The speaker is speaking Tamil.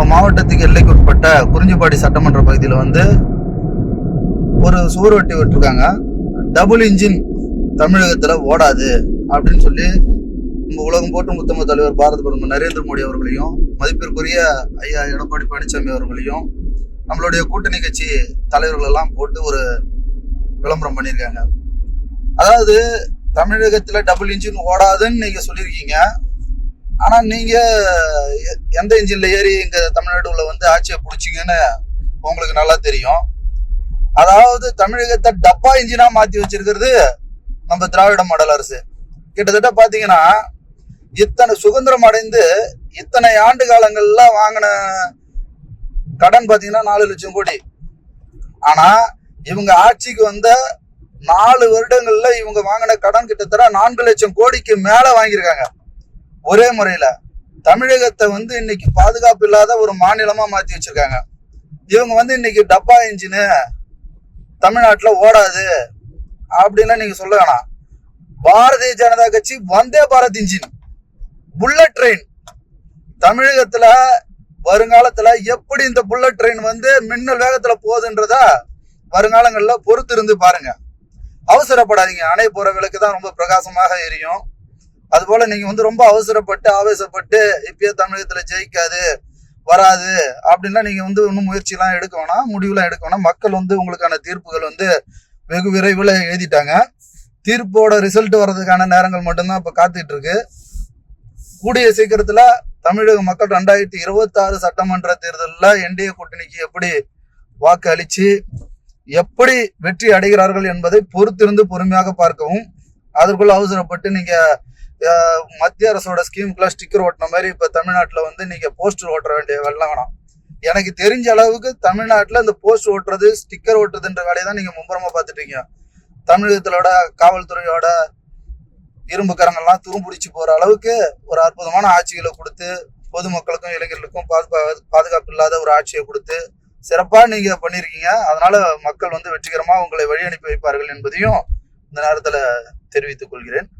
நம்ம மாவட்டத்துக்கு எல்லைக்குட்பட்ட குறிஞ்சிப்பாடி சட்டமன்ற பகுதியில் வந்து ஒரு சுவரொட்டி விட்டுருக்காங்க. டபுள் இன்ஜின் தமிழகத்தில் ஓடாது அப்படின்னு சொல்லி நம்ம உலகம் போட்டு உத்தம தலைவர் பாரத பிரதமர் நரேந்திர மோடி அவர்களையும் மதிப்பிற்குரிய ஐயா எடப்பாடி பழனிசாமி அவர்களையும் நம்மளுடைய கூட்டணி கட்சி தலைவர்களெல்லாம் போட்டு ஒரு விளம்பரம் பண்ணியிருக்காங்க. அதாவது தமிழகத்தில் டபுள் இன்ஜின் ஓடாதுன்னு நீங்கள் சொல்லியிருக்கீங்க. ஆனா நீங்க எ- எந்த இன்ஜின்ல ஏறி இங்க தமிழ்நாடுல வந்து ஆட்சியை பிடிச்சிங்கன்னு உங்களுக்கு நல்லா தெரியும். அதாவது தமிழகத்தை டப்பா இன்ஜினா மாத்தி வச்சிருக்கிறது நம்ம திராவிட மாடல் அரசு. கிட்டத்தட்ட பாத்தீங்கன்னா இத்தனை சுதந்திரம் அடைந்து இத்தனை ஆண்டு காலங்கள்ல வாங்கின கடன் பாத்தீங்கன்னா நாலு லட்சம் கோடி. ஆனா இவங்க ஆட்சிக்கு வந்த நாலு வருடங்கள்ல இவங்க வாங்கின கடன் கிட்டத்தட்ட நான்கு லட்சம் கோடிக்கு மேல வாங்கியிருக்காங்க. ஒரே முறையில. தமிழகத்தை வந்து இன்னைக்கு பாதுகாப்பு இல்லாத ஒரு மாநிலமா மாத்தி வச்சிருக்காங்க. இவங்க வந்து இன்னைக்கு டப்பா இன்ஜினு தமிழ்நாட்டில் ஓடாது அப்படின்னு நீங்க சொல்ல வேணாம். பாரதிய ஜனதா கட்சி Vande Bharat engine. Bullet train தமிழகத்துல வருங்காலத்துல எப்படி இந்த புல்லட் ட்ரெயின் வந்து மின்னல் வேகத்துல போகுதுன்றத வருங்காலங்களில் பொறுத்து இருந்து பாருங்க. அவசரப்படாதீங்க. அணை போற தான் ரொம்ப பிரகாசமாக எரியும். அதுபோல நீங்க வந்து ரொம்ப அவசரப்பட்டு ஆவேசப்பட்டு இப்பயே தமிழகத்துல ஜெயிக்காது வராது அப்படின்லாம் நீங்க வந்து இன்னும் முயற்சிலாம் எடுக்க வேணாம் முடிவுலாம் எடுக்க வேணாம். மக்கள் வந்து உங்களுக்கான தீர்ப்புகள் வந்து வெகு விரைவில் எழுதிட்டாங்க. தீர்ப்போட ரிசல்ட் வர்றதுக்கான நேரங்கள் மட்டும்தான் இப்போ காத்துட்டு இருக்கு கூடிய சீக்கிரத்துல தமிழக மக்கள் ரெண்டாயிரத்தி இருபத்தாறு சட்டமன்ற தேர்தலில் என்டிஏ கூட்டணிக்கு எப்படி வாக்கு அளிச்சு எப்படி வெற்றி அடைகிறார்கள் என்பதை பொறுத்திருந்து பொறுமையாக பார்க்கவும் அதற்குள் அவசரப்பட்டு நீங்கள் மத்திய அரசோட ஸ்கீமுக்குலாம் ஸ்டிக்கர் ஓட்டின மாதிரி இப்போ தமிழ்நாட்டில் வந்து நீங்கள் போஸ்டர் ஓட்ட வேண்டிய வெள்ளம் வேணாம். எனக்கு தெரிஞ்ச அளவுக்கு தமிழ்நாட்டில் இந்த போஸ்ட் ஓட்டுறது ஸ்டிக்கர் ஓட்டுறதுன்ற வேலையை தான் நீங்கள் மும்புறமாக பார்த்துட்டு தமிழகத்திலோட காவல்துறையோட இரும்புக்கரங்கள்லாம் துரும்பிடிச்சு போகிற அளவுக்கு ஒரு அற்புதமான ஆட்சிகளை கொடுத்து பொதுமக்களுக்கும் இளைஞர்களுக்கும் பாதுகா- பாதுகாப்பு இல்லாத ஒரு ஆட்சியை கொடுத்து சிறப்பாக நீங்கள் பண்ணியிருக்கீங்க அதனால் மக்கள் வந்து வெற்றிகரமாக உங்களை வழி அனுப்பி வைப்பார்கள் என்பதையும் இந்த நேரத்தில் தெரிவித்துக் கொள்கிறேன்.